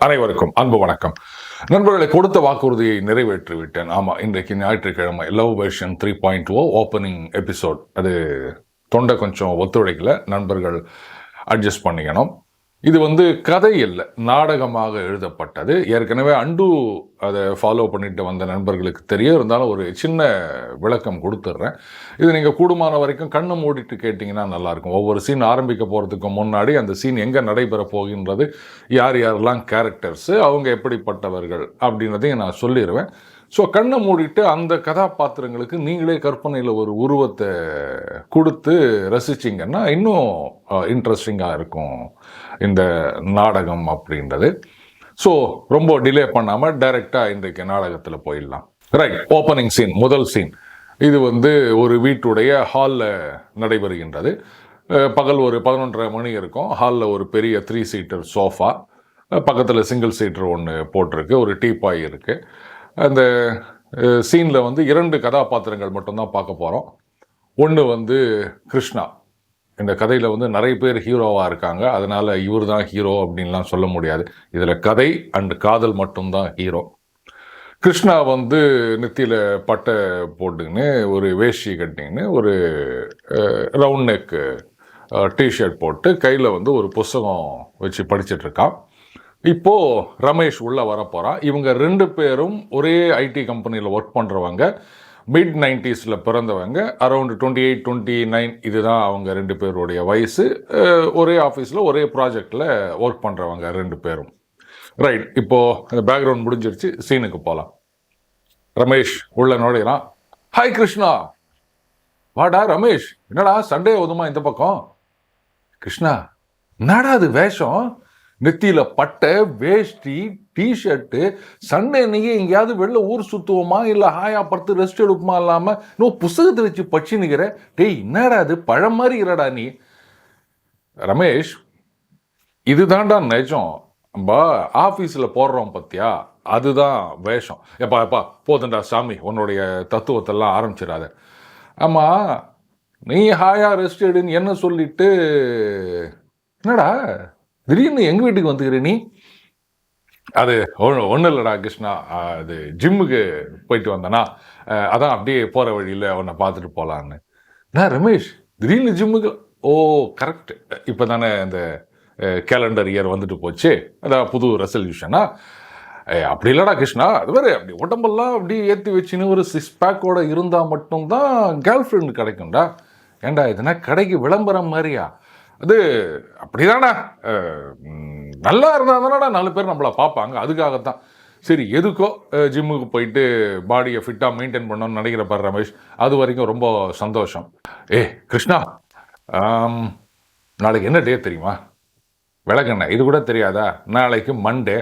அனைவருக்கும் அன்பு வணக்கம். நண்பர்களை கொடுத்த வாக்குறுதியை நிறைவேற்றிவிட்டேன். ஆமாம் இன்றைக்கு ஞாயிற்றுக்கிழமை love version three point o opening episode அது தொண்டை கொஞ்சம் ஒத்துழைக்கல. நண்பர்கள் அட்ஜஸ்ட் பண்ணிக்கணும். இது வந்து கதை இல்லை நாடகமாக எழுதப்பட்டது. ஏற்கனவே அண்டு அதை ஃபாலோ பண்ணிட்டு வந்த நண்பர்களுக்கு தெரியும். இருந்தாலும் ஒரு சின்ன விளக்கம் கொடுத்துட்றேன். இது நீங்கள் கூடுமான வரைக்கும் கண்ணை மூடிட்டு கேட்டிங்கன்னா நல்லாயிருக்கும். ஒவ்வொரு சீன் ஆரம்பிக்க போகிறதுக்கு முன்னாடி அந்த சீன் எங்கே நடைபெற போகின்றது யார் யாரெல்லாம் கேரக்டர்ஸு அவங்க எப்படிப்பட்டவர்கள் அப்படின்றதையும் நான் சொல்லிடுவேன் ஸோ கண்ணை மூடிட்டு அந்த கதாபாத்திரங்களுக்கு நீங்களே கற்பனையில் ஒரு உருவத்தை கொடுத்து ரசிச்சிங்கன்னா இன்னும் இன்ட்ரெஸ்டிங்காக இருக்கும் இந்த நாடகம் அப்படின்றது. ஸோ ரொம்ப டிலே பண்ணாமல் டைரெக்டாக இன்றைக்கு நாடகத்தில் போயிடலாம். ரைட் ஓப்பனிங் சீன் முதல் சீன் இது வந்து ஒரு வீட்டுடைய ஹாலில் நடைபெறுகின்றது. பகல் ஒரு பதினொன்றரை மணி இருக்கும். ஹாலில் ஒரு பெரிய த்ரீ சீட்டர் சோஃபா பக்கத்தில் சிங்கிள் சீட்டர் ஒன்று போட்டிருக்கு. ஒரு டீபாய் இருக்குது அந்த சீனில் வந்து இரண்டு கதாபாத்திரங்கள் மட்டும்தான் பார்க்க போகிறோம் ஒன்று வந்து கிருஷ்ணா. இந்த கதையில் வந்து நிறைய பேர் ஹீரோவாக இருக்காங்க. அதனால் இவர் தான் ஹீரோ அப்படின்லாம் சொல்ல முடியாது. இதில் கதை அண்டு காதல் மட்டும்தான் ஹீரோ. கிருஷ்ணா வந்து நெத்தியில் பட்டை போட்டுக்கின்னு ஒரு வேஷ்டி கட்டிங்கன்னு ஒரு ரவுண்ட் நெக் டிஷர்ட் போட்டு கையில் வந்து ஒரு புஸ்தகம் வச்சு படிச்சுட்ருக்கான் இப்போ ரமேஷ் உள்ள வரப்போகிறான் இவங்க ரெண்டு பேரும் ஒரே ஐடி கம்பெனியில் ஒர்க் பண்ணுறவங்க மிட் நைன்டிஸில் பிறந்தவங்க. Around twenty eight twenty nine இதுதான் அவங்க ரெண்டு பேருடைய வயசு. ஒரே ஆஃபீஸில் ஒரே ப்ராஜெக்டில் ஒர்க் பண்ணுறவங்க ரெண்டு பேரும். ரைட் இப்போது அந்த பேக்ரவுண்ட் முடிஞ்சிருச்சு. சீனுக்கு போகலாம் ரமேஷ் உள்ள நுழையிறான். ஹாய் கிருஷ்ணா வாடா ரமேஷ். என்னடா சண்டே ஒதுமா இந்த பக்கம்? கிருஷ்ணா என்னடா அது வேஷம்? நெத்தியில பட்டை வேஷ்டி டிஷர்ட்டு சண்டே அன்னைக்கு எங்கேயாவது வெளில ஊர் சுற்றுவோமா இல்லை ஹாயா படுத்து ரெஸ்ட் எடுப்போமா இல்லாமல் இன்னும் புஸ்தகத்தை வச்சு பச்சு நிக்கிற டேய் என்னடா அது பழம் மாதிரி இருடா நீ. ரமேஷ் இதுதான்டா நிஜம். நம்ம ஆஃபீஸில் போடுறோம் பத்தியா? அதுதான் வேஷம். எப்பா எப்பா போதுண்டா சாமி உன்னுடைய தத்துவத்தெல்லாம் ஆரம்பிச்சிடாத. ஆமாம் நீ ஹாயா ரெஸ்ட் எடுன்னு என்ன சொல்லிட்டு என்னடா? திடீர்னு எங்கள் வீட்டுக்கு வந்துக்கிற நீ? அது ஒன்றும் இல்லைடா கிருஷ்ணா. அது ஜிம்முக்கு போயிட்டு வந்தேனா அதான் அப்படியே போகிற வழியில் உன்னை பார்த்துட்டு போகலான்னு நான் ரமேஷ்? திடீர்னு ஜிம்முக்கு ஓ கரெக்ட் இப்போ தானே இந்த கேலண்டர் இயர் வந்துட்டு போச்சு. அதான் புது ரெசல்யூஷனா அப்படி இல்லைடா கிருஷ்ணா. அது வேறு அப்படி உடம்பெல்லாம் அப்படி ஏற்றி வச்சுன்னு ஒரு சிக்ஸ் பேக்கோட இருந்தால் மட்டும்தான் கேர்ள் ஃப்ரெண்டு கிடைக்கும்டா ஏன்டா இதுனா கடைக்கு விளம்பரம் மாதிரியா? அது அப்படிதானே நல்லா இருந்தால் தானடா நாலு பேர் நம்மளை பார்ப்பாங்க அதுக்காகத்தான். சரி எதுக்கோ ஜிம்முக்கு போயிட்டு பாடியை ஃபிட்டாக மெயின்டைன் பண்ணணும்னு நினைக்கிற பாரு ரமேஷ். அது வரைக்கும் ரொம்ப சந்தோஷம். ஏ கிருஷ்ணா நாளைக்கு என்ன டே தெரியுமா? விளக்கண்ண இது கூட தெரியாதா? நாளைக்கு மண்டே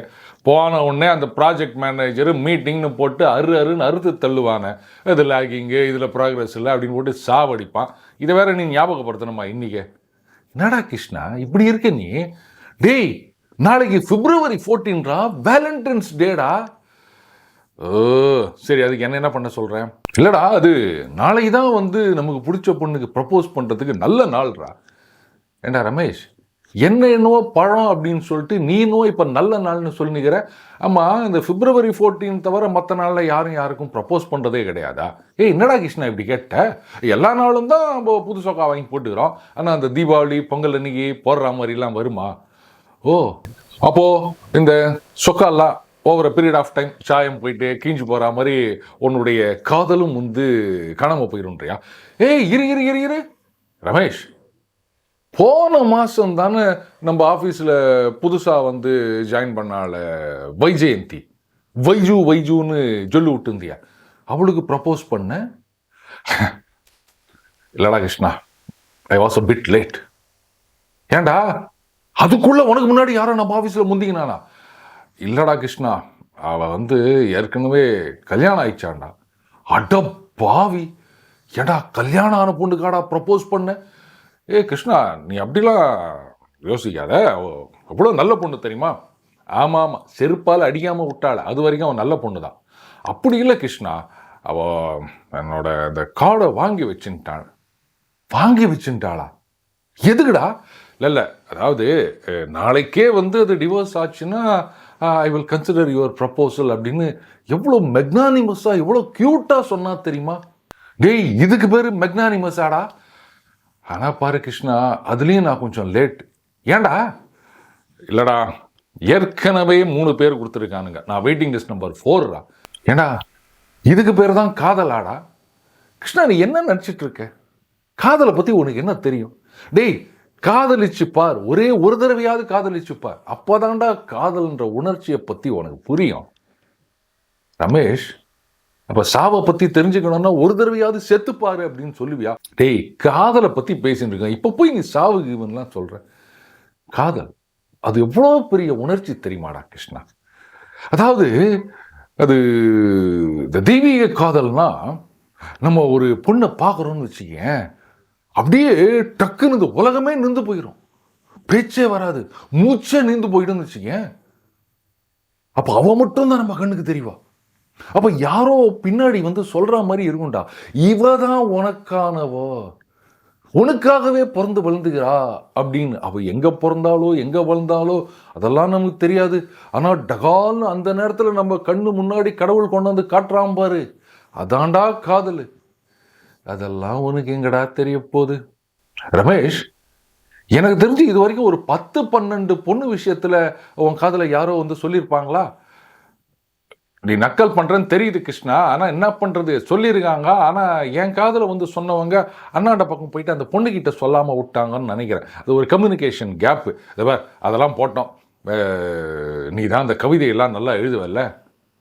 போன உடனே அந்த ப்ராஜெக்ட் மேனேஜர் மீட்டிங்னு போட்டு அரு அருன்னு அறுத்து தள்ளுவானே. இது லேகிங்கு இதில் ப்ராக்ரஸ் இல்லை அப்படின்னு போட்டு சாவடிப்பான். இதை வேற நீ ஞாபகப்படுத்தணுமா இன்றைக்கி என்னடா கிருஷ்ணா இப்படி இருக்க நீ? டேய் நாளைக்கு பிப்ரவரி ஃபோர்டீன்ரா வேலண்டைன்ஸ் டேடா ஓ சரி அதுக்கு என்ன என்ன பண்ண சொல்கிறேன் இல்லைடா அது நாளைக்கு தான் வந்து நமக்கு பிடிச்ச பொண்ணுக்கு ப்ரப்போஸ் பண்ணுறதுக்கு நல்ல நாள்ரா. ஏண்டா ரமேஷ்? என்ன என்னவோ பழம் அப்படின்னு சொல்லிட்டு நீனோ இப்போ நல்ல நாள்னு சொல்லிக்கிற ஆமாம் இந்த பிப்ரவரி ஃபோர்டீன் தவிர மற்ற நாளில் யாரும் யாருக்கும் ப்ரப்போஸ் பண்ணுறதே கிடையாதா? ஏய் என்னடா கிருஷ்ணா இப்படி கேட்ட? எல்லா நாளும் தான் நம்ம புதுசொக்கா வாங்கி போட்டுக்கிறோம். ஆனால் அந்த தீபாவளி பொங்கல் அன்னைக்கு போடுற மாதிரிலாம் வருமா? ஓ அப்போது இந்த சொக்காலாம் ஓவர பீரியட் ஆஃப் டைம் சாயம் போயிட்டு கீஞ்சு போகிற மாதிரி உன்னுடைய காதலும் வந்து காணாமல் போயிருன்றியா? ஏய் இரு இரு இரு இரு. ரமேஷ் போன மாதம் தானே நம்ம ஆஃபீஸில் புதுசாக வந்து ஜாயின் பண்ணால வைஜெயந்தி. வைஜு வைஜுன்னு சொல்லி விட்டுருந்தியா. அவளுக்கு ப்ரப்போஸ் பண்ண. இல்லடா Krishna I was a bit late ஏன்டா? அதுக்குள்ளே உனக்கு முன்னாடி யாரும் நம்ம ஆஃபீஸில் முந்திக்கினானா? இல்லடா கிருஷ்ணா அவள் வந்து ஏற்கனவே கல்யாணம் ஆயிடுச்சாண்டா அட பாவி ஏடா கல்யாணம் ஆன பொண்ணுக்காடா ப்ரப்போஸ் பண்ண? ஏ கிருஷ்ணா நீ அப்படிலாம் யோசிக்காத. அவ்வளோ நல்ல பொண்ணு தெரியுமா? ஆமாம் ஆமாம் செருப்பால் அடிக்காமல் விட்டாள்? அது வரைக்கும் அவன் நல்ல பொண்ணு தான் அப்படி இல்லை கிருஷ்ணா. அவ என்னோட அந்த கார்டை வாங்கி வச்சுட்டாள். வாங்கி வச்சுட்டாளா? எதுக்குடா? இல்லை இல்லை. அதாவது நாளைக்கே வந்து அது டிவோர்ஸ் ஆச்சுன்னா I will consider your proposal அப்படின்னு எவ்வளோ மெக்னானிமஸாக எவ்வளோ க்யூட்டாக சொன்னால் தெரியுமா? டேய் இதுக்கு பேர் மெக்னானிமஸாடா ஆனால் பாரு கிருஷ்ணா அதுலேயும் நான் கொஞ்சம் லேட் ஏன்டா? இல்லைடா ஏற்கனவே மூணு பேர் கொடுத்துருக்கானுங்க. நான் வெயிட்டிங் லிஸ்ட் நம்பர் ஃபோர்ரா ஏண்டா இதுக்கு பேர் தான் காதலாடா கிருஷ்ணா நீ என்ன நினச்சிட்டு இருக்க? காதலை பற்றி உனக்கு என்ன தெரியும்? டேய் காதலிச்சு பார். ஒரே ஒரு தடவையாவது காதலிச்சு பார். அப்போதான்டா காதல்ன்ற உணர்ச்சியை பற்றி உனக்கு புரியும். ரமேஷ் அப்ப சாவை பத்தி தெரிஞ்சுக்கணும்னா ஒரு தடவையாவது செத்துப்பாரு அப்படின்னு சொல்லுவியா? டேய் காதலை பத்தி பேசிட்டு இருக்கேன். இப்ப போய் நீ சாவு இவன்லாம் சொல்ற. காதல். அது எவ்வளோ பெரிய உணர்ச்சி தெரியுமாடா கிருஷ்ணா? அதாவது அது இந்த தெய்வீக காதல்னா நம்ம ஒரு பொண்ணை பார்க்குறோம்னு வச்சுக்கேன். அப்படியே டக்குன்னு இந்த உலகமே நின்று போயிடும் பேச்சே வராது. மூச்சே நின்று போயிடும்னு வச்சுக்கேன். அப்போ அவன் மட்டும் தான் நம்ம கண்ணுக்கு தெரியவா? அப்போ யாரோ பின்னாடி வந்து சொல்கிற மாதிரி இருக்கும்டா. இவ தான் உனக்கானவோ. உனக்காகவே பிறந்து வளர்ந்துகிறா அப்படின்னு. அவள் எங்கே பிறந்தாலோ எங்கே வளர்ந்தாலோ அதெல்லாம் நமக்கு தெரியாது. ஆனால் டகால்னு அந்த நேரத்தில் நம்ம கண்ணு முன்னாடி கடவுள் கொண்டு வந்து காட்டுறான் பாரு. அதான்டா காதல். அதெல்லாம் உனக்கு எங்கடா தெரிய போகுது? ரமேஷ் எனக்கு தெரிஞ்சு இது வரைக்கும் ஒரு பத்து பன்னெண்டு பொண்ணு விஷயத்தில் உன் காதலை யாரோ வந்து சொல்லியிருப்பாங்களா? நீ நக்கல் பண்ணுறேன்னு தெரியுது கிருஷ்ணா. ஆனால் என்ன பண்ணுறது சொல்லியிருக்காங்க ஆனால் என் காதில் வந்து சொன்னவங்க அண்ணாண்ட பக்கம் போயிட்டு அந்த பொண்ணுக்கிட்ட சொல்லாமல் விட்டாங்கன்னு நினைக்கிறேன். அது ஒரு கம்யூனிகேஷன் கேப்பு அதெல்லாம் போட்டோம். நீ தான் அந்த கவிதையெல்லாம் நல்லா எழுதுவல்ல?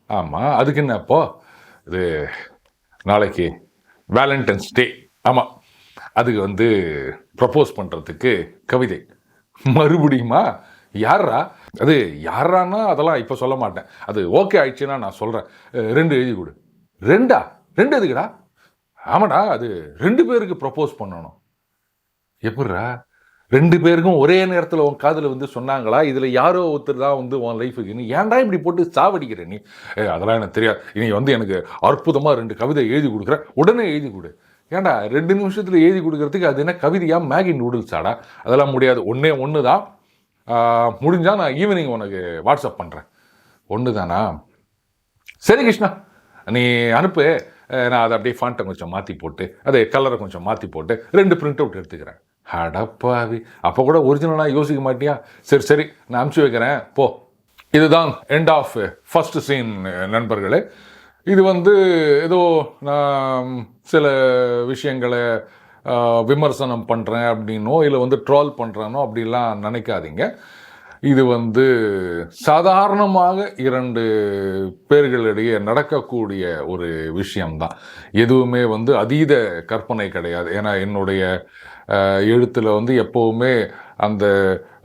ஆமாம் அதுக்கு என்ன அப்போ? இது நாளைக்கு வேலண்டைன்ஸ் டே ஆமாம் அதுக்கு வந்து ப்ரப்போஸ் பண்ணுறதுக்கு கவிதை. மறுபடியுமா? யாரா அது யாரானா அதெல்லாம் இப்போ சொல்ல மாட்டேன். அது ஓகே ஆயிடுச்சுன்னா நான் சொல்கிறேன் ரெண்டு எழுதி கொடு. ரெண்டா? ரெண்டு எதுக்குடா? ஆமாடா அது ரெண்டு பேருக்கு ப்ரப்போஸ் பண்ணணும். எப்படிரா ரெண்டு பேருக்கும் ஒரே நேரத்தில் உன் காதில் வந்து சொன்னாங்களா? இதில் யாரோ ஒருத்தர் தான் வந்து உன் லைஃபுக்கு நீ ஏன்டா இப்படி போட்டு சாவடிக்கிற நீ? அதெல்லாம் எனக்கு தெரியாது. நீ வந்து எனக்கு அற்புதமாக ரெண்டு கவிதை எழுதி கொடுக்குற உடனே எழுதி கொடு. ஏன்டா ரெண்டு நிமிஷத்தில் எழுதி கொடுக்கறதுக்கு அது என்ன கவிதையாக மேகி நூடுல்ஸாடா அதெல்லாம் முடியாது. ஒன்றே ஒன்று தான் முடிஞ்சால் நான் ஈவினிங் உனக்கு வாட்ஸ்அப் பண்ணுறேன் ஒன்று தானா சரி கிருஷ்ணா. நீ அனுப்பு. நான் அதை அப்படியே ஃபாண்ட்டை கொஞ்சம் மாற்றி போட்டு அதே கலரை கொஞ்சம் மாற்றி போட்டு ரெண்டு பிரிண்ட் அவுட் எடுத்துக்கிறேன். அடப்பாவி அப்போ கூட ஒரிஜினலாக யோசிக்க மாட்டியா? சரி சரி. நான் அனுப்பிச்சி வைக்கிறேன். போ. இதுதான் எண்ட் ஆஃப் ஃபஸ்ட் சீன் நண்பர்களே. இது வந்து ஏதோ நான் சில விஷயங்களை விமர்சனம் பண்ணுறேன் அப்படின்னோ இல்லை வந்து ட்ரால் பண்ணுறேனோ அப்படிலாம் நினைக்காதீங்க. இது வந்து சாதாரணமாக இரண்டு பேர்களிடையே நடக்கக்கூடிய ஒரு விஷயம்தான். எதுவுமே வந்து அதீத கற்பனை கிடையாது. ஏன்னா என்னுடைய எழுத்தில் வந்து எப்போவுமே அந்த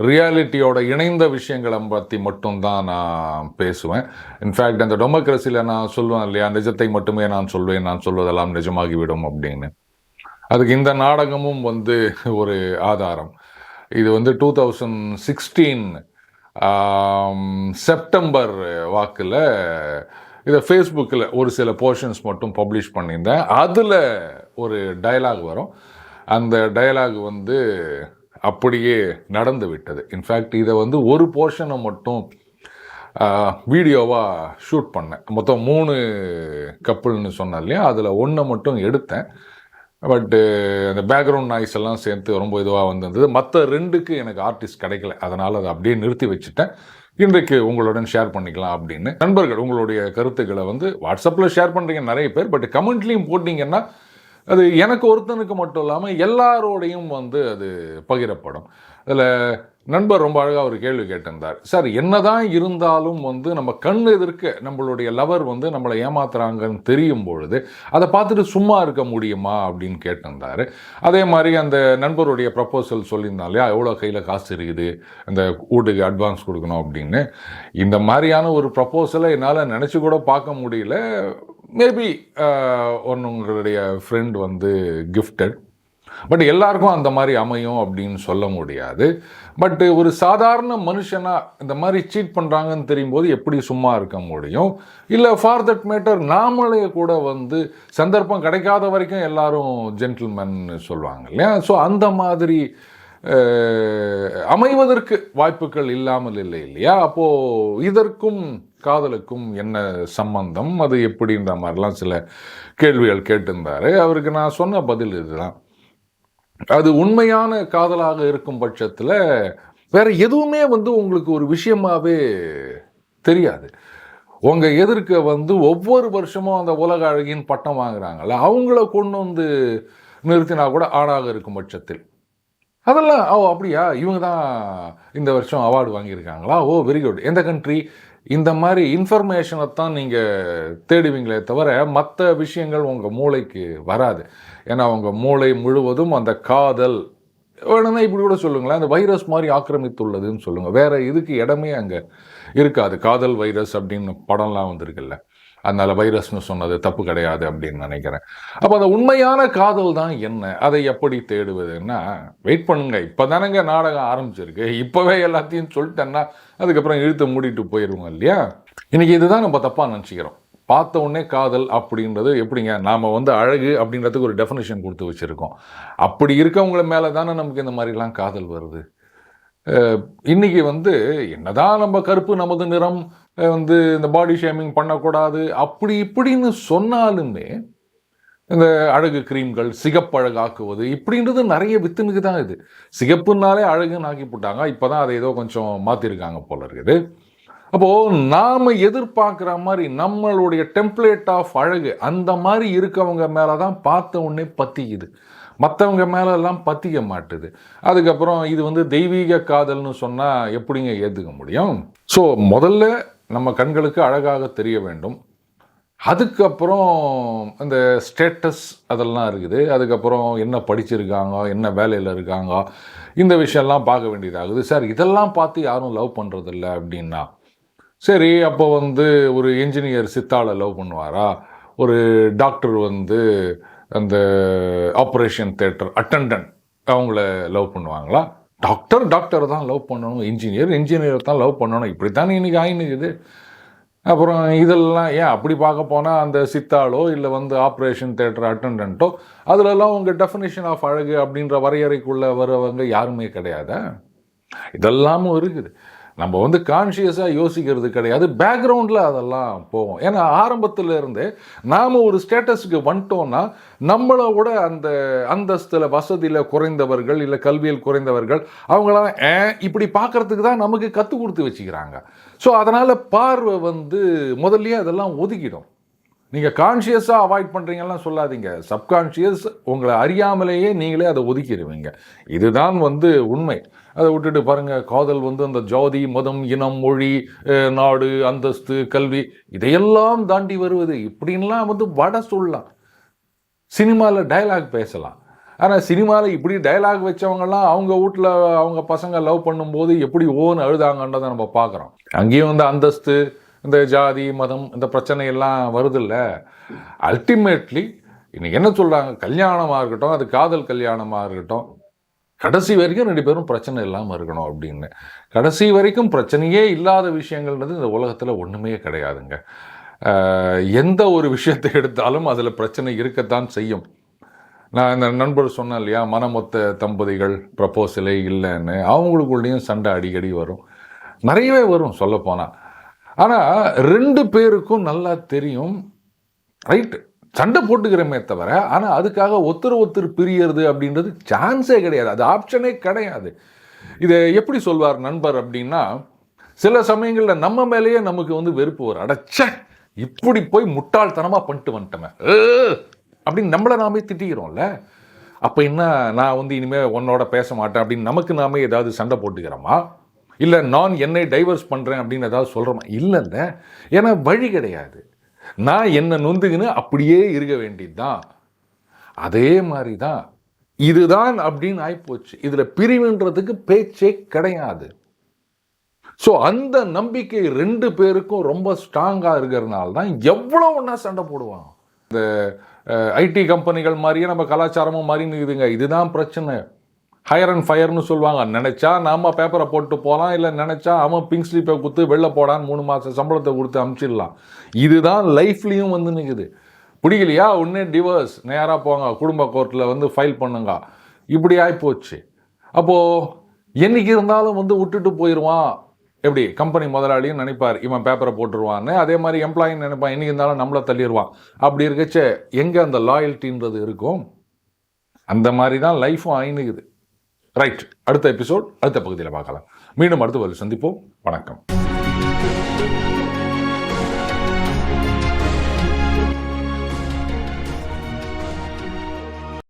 ரியாலிட்டியோட இணைந்த விஷயங்களை பற்றி மட்டும்தான் நான் பேசுவேன். இன்ஃபேக்ட் அந்த டெமோக்ரஸியில் நான் சொல்லுவேன் இல்லையா நிஜத்தை மட்டுமே நான் சொல்வேன் நான் சொல்வதெல்லாம் நிஜமாகிவிடும் அப்படின்னு. அதுக்கு இந்த நாடகமும் வந்து ஒரு ஆதாரம். இது வந்து டூ தௌசண்ட் சிக்ஸ்டீன் செப்டம்பர் வாக்கில் இதை ஃபேஸ்புக்கில் ஒரு சில போர்ஷன்ஸ் மட்டும் பப்ளிஷ் பண்ணியிருந்தேன். அதில் ஒரு டயலாக் வரும். அந்த டயலாக் வந்து அப்படியே நடந்து விட்டது. இன்ஃபேக்ட் இதை வந்து ஒரு போர்ஷனை மட்டும் வீடியோவாக ஷூட் பண்ணேன். மொத்தம் மூணு கப்புள்னு சொன்னேன் இல்லையா? அதில் ஒன்றை மட்டும் எடுத்தேன். பட்டு uh, அந்த பேக்ரவுண்ட் நாய்ஸ் எல்லாம் சேர்த்து ரொம்ப இதுவாக வந்திருந்தது. மற்ற ரெண்டுக்கு எனக்கு ஆர்டிஸ்ட் கிடைக்கல. அதனால் அதை அப்படியே நிறுத்தி வச்சுட்டேன். இன்றைக்கு உங்களுடன் ஷேர் பண்ணிக்கலாம் அப்படின்னு. நண்பர்கள் உங்களுடைய கருத்துக்களை வந்து வாட்ஸ்அப்பில் ஷேர் பண்ணுறீங்க நிறைய பேர். பட் கமெண்ட்லேயும் போட்டிங்கன்னா அது எனக்கு ஒருத்தனுக்கு மட்டும் இல்லாமல் எல்லாரோடையும் வந்து அது பகிரப்படும். அதில் நண்பர் ரொம்ப அழகாக ஒரு கேள்வி கேட்டிருந்தார். சார் என்னதான் இருந்தாலும் வந்து நம்ம கண் எதிர்க்க நம்மளுடைய லவர் வந்து நம்மளை ஏமாத்துறாங்கன்னு தெரியும் பொழுது அதை பார்த்துட்டு சும்மா இருக்க முடியுமா? அப்படின்னு கேட்டிருந்தாரு. அதே மாதிரி அந்த நண்பருடைய ப்ரப்போசல் சொல்லியிருந்தா இல்லையா எவ்வளோ கையில் காசு இருக்குது? அந்த வீட்டுக்கு அட்வான்ஸ் கொடுக்கணும் அப்படின்னு. இந்த மாதிரியான ஒரு ப்ரப்போசலை என்னால் நினச்சி கூட பார்க்க முடியல. மேபி ஒன்று உங்களுடைய ஃப்ரெண்ட் வந்து கிஃப்டட் பட் எல்லாருக்கும் அந்த மாதிரி அமையும் அப்படின்னு சொல்ல முடியாது. பட் ஒரு சாதாரண மனுஷனா இந்த மாதிரி சீட் பண்ணுறாங்கன்னு தெரியும் போது எப்படி சும்மா இருக்க முடியும்? இல்லை ஃபார் தட் மேட்டர் நாமளே கூட வந்து சந்தர்ப்பம் கிடைக்காத வரைக்கும் எல்லாரும் ஜென்டில்மேன் சொல்லுவாங்க இல்லையா? ஸோ அந்த மாதிரி அமைவதற்கு வாய்ப்புகள் இல்லாமல் இல்லை இல்லையா? அப்போ இதற்கும் காதலுக்கும் என்ன சம்பந்தம்? அது எப்படின்ற மாதிரிலாம் சில கேள்விகள் கேட்டிருந்தாரு. அவருக்கு நான் சொன்ன பதில் இதுதான். அது உண்மையான காதலாக இருக்கும் பட்சத்தில் வேற எதுவுமே வந்து உங்களுக்கு ஒரு விஷயமாவே தெரியாது. உங்கள் எதிர்க்க வந்து ஒவ்வொரு வருஷமும் அந்த உலக அழகின் பட்டம் வாங்குறாங்கல்ல அவங்கள கொண்டு வந்து நிறுத்தினா கூட ஆணாக இருக்கும் பட்சத்தில். அதெல்லாம் ஓ அப்படியா? இவங்க தான் இந்த வருஷம் அவார்டு வாங்கியிருக்காங்களா? ஓ வெரி குட் எந்த கண்ட்ரி இந்த மாதிரி இன்ஃபர்மேஷனை தான் நீங்கள் தேடுவீங்களே தவிர மற்ற விஷயங்கள் உங்கள் மூளைக்கு வராது. ஏன்னா அவங்க மூளை முழுவதும் அந்த காதல் வேணும்னா இப்படி கூட சொல்லுங்களேன் அந்த வைரஸ் மாதிரி ஆக்கிரமித்துள்ளதுன்னு சொல்லுங்கள் வேறு இதுக்கு இடமே அங்கே இருக்காது. காதல் வைரஸ் அப்படின்னு படம்லாம் வந்திருக்குல்ல. அதனால் வைரஸ்னு சொன்னது தப்பு கிடையாது அப்படின்னு நினைக்கிறேன். அப்போ அந்த உண்மையான காதல் தான் என்ன? அதை எப்படி தேடுவதுன்னா வெயிட் பண்ணுங்க. இப்போ தானேங்க நாடகம் ஆரம்பிச்சிருக்கு. இப்போவே எல்லாத்தையும் சொல்லிட்டேன்னா அதுக்கப்புறம் இழுத்து மூடிட்டு போயிடுவோம் இல்லையா? இன்றைக்கி இதுதான் நம்ம தப்பாக நினச்சிக்கிறோம். பார்த்த உடனே காதல் அப்படின்றது எப்படிங்க? நாம் வந்து அழகு அப்படின்றதுக்கு ஒரு டெஃபினேஷன் கொடுத்து வச்சுருக்கோம். அப்படி இருக்கவங்கள மேலே தானே நமக்கு இந்த மாதிரிலாம் காதல் வருது. இன்றைக்கி இன்னைக்கு வந்து என்னதான் நம்ம கருப்பு நமது நிறம் வந்து இந்த பாடி ஷேமிங் பண்ணக்கூடாது அப்படி இப்படின்னு சொன்னாலுமே இந்த அழகு கிரீம்கள் சிகப்பழகாக்குவது இப்படின்றது நிறைய வித்துனுக்கு தான் இது. சிகப்புனாலே அழகுன்னு ஆக்கி போட்டாங்க இப்போதான் அதை ஏதோ கொஞ்சம் மாற்றிருக்காங்க போல இருக்குது. அப்போது நாம் எதிர்பார்க்குற மாதிரி நம்மளுடைய டெம்ப்ளேட் ஆஃப் அழகு அந்த மாதிரி இருக்கவங்க மேலே தான் பார்த்த உடனே பற்றிக்குது மற்றவங்க மேலெல்லாம் பற்றிக்க மாட்டுது. அதுக்கப்புறம் இது வந்து தெய்வீக காதல்னு சொன்னால் எப்படிங்க ஏற்றுக்க முடியும்? ஸோ முதல்ல நம்ம கண்களுக்கு அழகாக தெரிய வேண்டும். அதுக்கப்புறம் இந்த ஸ்டேட்டஸ் அதெல்லாம் இருக்குது. அதுக்கப்புறம் என்ன படிச்சிருக்காங்க என்ன வேலையில் இருக்காங்க இந்த விஷயம்லாம் பார்க்க வேண்டியதாகுது. சார் இதெல்லாம் பார்த்து யாரும் லவ் பண்ணுறதில்ல அப்படின்னா சரி அப்போ வந்து ஒரு என்ஜினியர் சித்தாளை லவ் பண்ணுவாரா? ஒரு டாக்டர் வந்து அந்த ஆப்ரேஷன் தேட்டர் அட்டண்டன்ட் அவங்கள லவ் பண்ணுவாங்களா? டாக்டர் டாக்டர் தான் லவ் பண்ணணும் இன்ஜினியர் இன்ஜினியர் தான் லவ் பண்ணணும். இப்படி தானே இன்றைக்கி ஆயினுக்குது. அப்புறம் இதெல்லாம் ஏன் அப்படி பார்க்க போனால் அந்த சித்தாளோ இல்லை வந்து ஆப்ரேஷன் தேட்டர் அட்டண்டன்ட்டோ அதிலெல்லாம் உங்கள் டெஃபினேஷன் ஆஃப் அழகு அப்படின்ற வரையறைக்குள்ளே வரவங்க யாருமே கிடையாதா? இதெல்லாமும் இருக்குது. நம்ம வந்து கான்ஷியஸாக யோசிக்கிறது கிடையாது. பேக்ரவுண்டில் அதெல்லாம் போவோம் ஏன்னா ஆரம்பத்தில் இருந்தே நாம் ஒரு ஸ்டேட்டஸுக்கு வந்துட்டோம்னா நம்மளை விட அந்த அந்தஸ்தில் வசதியில் குறைந்தவர்கள் இல்லை கல்வியில் குறைந்தவர்கள் அவங்களாம் இப்படி பார்க்கறதுக்கு தான் நமக்கு கற்றுக் கொடுத்து வச்சுக்கிறாங்க. ஸோ அதனால் பார்வை வந்து முதல்லையே அதெல்லாம் ஒதுக்கிடும். நீங்கள் கான்ஷியஸாக அவாய்ட் பண்ணுறீங்கலாம் சொல்லாதீங்க. சப்கான்ஷியஸ் உங்களை அறியாமலேயே நீங்களே அதை ஒதுக்கிடுவீங்க இதுதான் வந்து உண்மை. அதை விட்டுட்டு பாருங்கள் காதல் வந்து அந்த ஜாதி மதம் இனம் மொழி நாடு அந்தஸ்து கல்வி இதையெல்லாம் தாண்டி வருவது. இப்படின்லாம் வந்து வட சொல்லலாம். சினிமாவில் டயலாக் பேசலாம். ஆனால் சினிமாவில் இப்படி டயலாக் வச்சவங்கலாம் அவங்க வீட்டில் அவங்க பசங்க லவ் பண்ணும்போது எப்படி ஓன்னு அழுதாங்கன்றதை நம்ம பார்க்குறோம் அங்கேயும் வந்து அந்தஸ்து இந்த ஜாதி மதம் இந்த பிரச்சனையெல்லாம் வருதில்ல. அல்டிமேட்லி இன்னைக்கு என்ன சொல்கிறாங்க கல்யாணமாக இருக்கட்டும் அது காதல் கல்யாணமாக இருக்கட்டும் கடைசி வரைக்கும் ரெண்டு பேரும் பிரச்சனை இல்லாமல் இருக்கணும் அப்படின்னு. கடைசி வரைக்கும் பிரச்சனையே இல்லாத விஷயங்கள்ன்றது இந்த உலகத்தில் ஒன்றுமே கிடையாதுங்க. எந்த ஒரு விஷயத்தை எடுத்தாலும் அதில் பிரச்சனை இருக்கத்தான் செய்யும். நான் இந்த நண்பர் சொன்னேன் இல்லையா மனமொத்த தம்பதிகள் ப்ரப்போசலே இல்லைன்னு அவங்களுக்குள்ளேயும் சண்டை அடிக்கடி வரும். நிறையவே வரும் சொல்லப்போனால் ஆனால் ரெண்டு பேருக்கும் நல்லா தெரியும். ரைட்டு. சண்டை போட்டுக்கிறோமே தவிர ஆனால் அதுக்காக ஒருத்தர் ஒருத்தர் பிரியறது அப்படின்றது சான்ஸே கிடையாது. அது ஆப்ஷனே கிடையாது. இதை எப்படி சொல்வார் நண்பர் அப்படின்னா சில சமயங்களில் நம்ம மேலேயே நமக்கு வந்து வெறுப்பு வரும். அடைச்ச இப்படி போய் முட்டாள்தனமாக பண்ணிட்டு வந்துட்டோமே. அப்படின்னு நம்மளை நாமே திட்டிக்கிறோம்ல. அப்போ என்ன நான் வந்து இனிமேல் உன்னோட பேச மாட்டேன் அப்படின்னு நமக்கு நாமே ஏதாவது சண்டை போட்டுக்கிறோமா? இல்லை நான் என்னை டைவர்ஸ் பண்ணுறேன் அப்படின்னு ஏதாவது சொல்கிறோமா இல்லைல்ல. ஏன்னா வழி கிடையாது. நான் என்ன நொந்துக்குன்னு அப்படியே இருக்க வேண்டியதுதான். அதே மாதிரி தான் இதுதான் அப்படின்னு ஆயிப்போச்சு. இதில் பிரிவுன்றதுக்கு பேச்சே கிடையாது. ஸோ அந்த நம்பிக்கை ரெண்டு பேருக்கும் ரொம்ப ஸ்ட்ராங்காக இருக்கிறதுனால தான் எவ்வளோ ஒன்றா சண்டை போடுவான். இந்த ஐடி கம்பெனிகள் மாதிரியே நம்ம கலாச்சாரமும் மாறி இருக்குதுங்க. இதுதான் பிரச்சனை. ஹையர் அண்ட் ஃபயர்னு சொல்லுவாங்க. நினச்சா நாம் பேப்பரை போட்டு போகலாம் இல்லை நினச்சா அவன் பிங்க் ஸ்லீப்பை கொடுத்து வெளில போடான்னு மூணு மாதம் சம்பளத்தை கொடுத்து அமுச்சிடலாம். இதுதான் லைஃப்லேயும் வந்து நிற்குது பிடிக்கலையா? ஒன்று டிவோர்ஸ் நேராக போங்க. குடும்ப கோர்ட்டில் வந்து ஃபைல் பண்ணுங்க. இப்படி ஆகிப்போச்சு அப்போது என்றைக்கு இருந்தாலும் வந்து விட்டுட்டு போயிடுவான் எப்படி? கம்பெனி முதலாளியும் நினைப்பார். இவன் பேப்பரை போட்டுருவான்னு. அதே மாதிரி எம்ப்ளாயின்னு நினைப்பான். என்றைக்கு இருந்தாலும் நம்மளை தள்ளிடுவான் அப்படி இருக்கச்சே எங்கே அந்த லாயல்ட்டின்றது இருக்கும்? அந்த மாதிரி தான் லைஃபும் ஆயினுக்குது. ரைட் அடுத்த எபிசோட் அடுத்த பகுதியில் பார்க்கலாம். மீண்டும் அடுத்த பதில் சந்திப்போம். வணக்கம்.